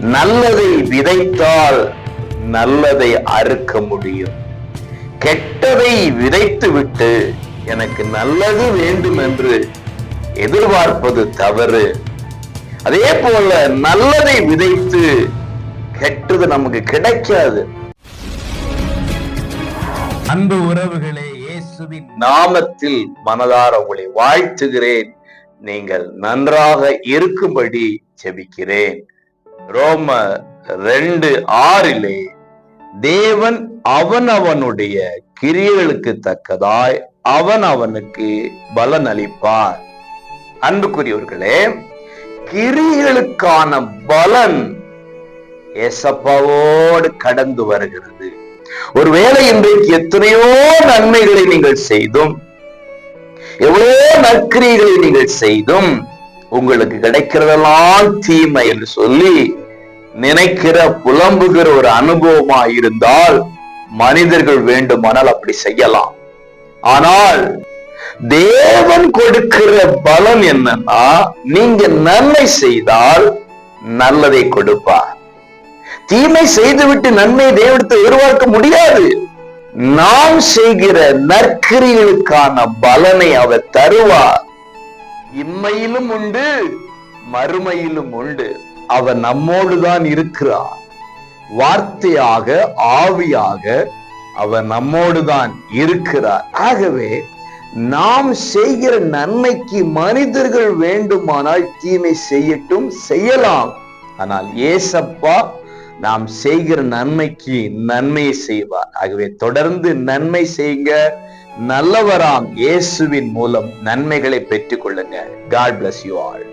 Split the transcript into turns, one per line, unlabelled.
நல்லதை விதைத்தால் நல்லதை அறுக்க முடியும். கெட்டதை விதைத்து விட்டு எனக்கு நல்லது வேண்டும் என்று எதிர்பார்ப்பது தவறு. அதே போல நல்லதை விதைத்து கெட்டது நமக்கு கிடைக்காது. அன்பு உறவுகளே இயேசுவின் நாமத்தில் மனதார உங்களை வாழ்த்துகிறேன். நீங்கள் நன்றாக இருக்கும்படி ஜெபிக்கிறேன் ரோம ரெண்டு ஆறிலே தேவன் அவன் அவனுடைய கிரியைகளுக்கு தக்கதாய் அவன் அவனுக்கு பலன் அளிப்பார் அன்புக்குரியவர்களே கிரிகளுக்கான பலன் ஏசப்பாவோடு கடந்து வருகிறது. ஒருவேளை இன்றைக்கு எத்தனையோ நன்மைகளை நீங்கள் செய்தும் எவ்வளோ நற்கிரிகளை நீங்கள் செய்தும் உங்களுக்கு கிடைக்கிறதெல்லாம் தீமை என்று சொல்லி நினைக்கிற புலம்புகிற ஒரு அனுபவமா இருந்தால் மனிதர்கள் வேண்டுமானால் அப்படி செய்யலாம். ஆனால் தேவன் கொடுக்கிற பலன் என்னன்னா நீங்க நன்மை செய்தால் நல்லதை கொடுப்பார். தீமை செய்துவிட்டு நன்மை தேவனத்தை எதிர்பார்க்க முடியாது. நாம் செய்கிற நற்கிரிகளுக்கான பலனை அவர் தருவார். இம்மையிலும் உண்டு மறுமையிலும் உண்டு. அவர் நம்மோடு தான் இருக்கிறார் வார்த்தையாக ஆவியாக அவர் நம்மோடு தான் இருக்கிறார் ஆகவே நாம் செய்கிற நன்மைக்கு மனிதர்கள் வேண்டுமானால் தீமை செய்யட்டும் செய்யலாம். ஆனால் ஏசப்பா நாம் செய்கிற நன்மைக்கு நன்மையை செய்வார். ஆகவே தொடர்ந்து நன்மை செய்யுங்க நல்லவராம் இயேசுவின் மூலம் நன்மைகளை பெற்றுக்கொள்ளுங்க காட் பிளஸ் யூ ஆல்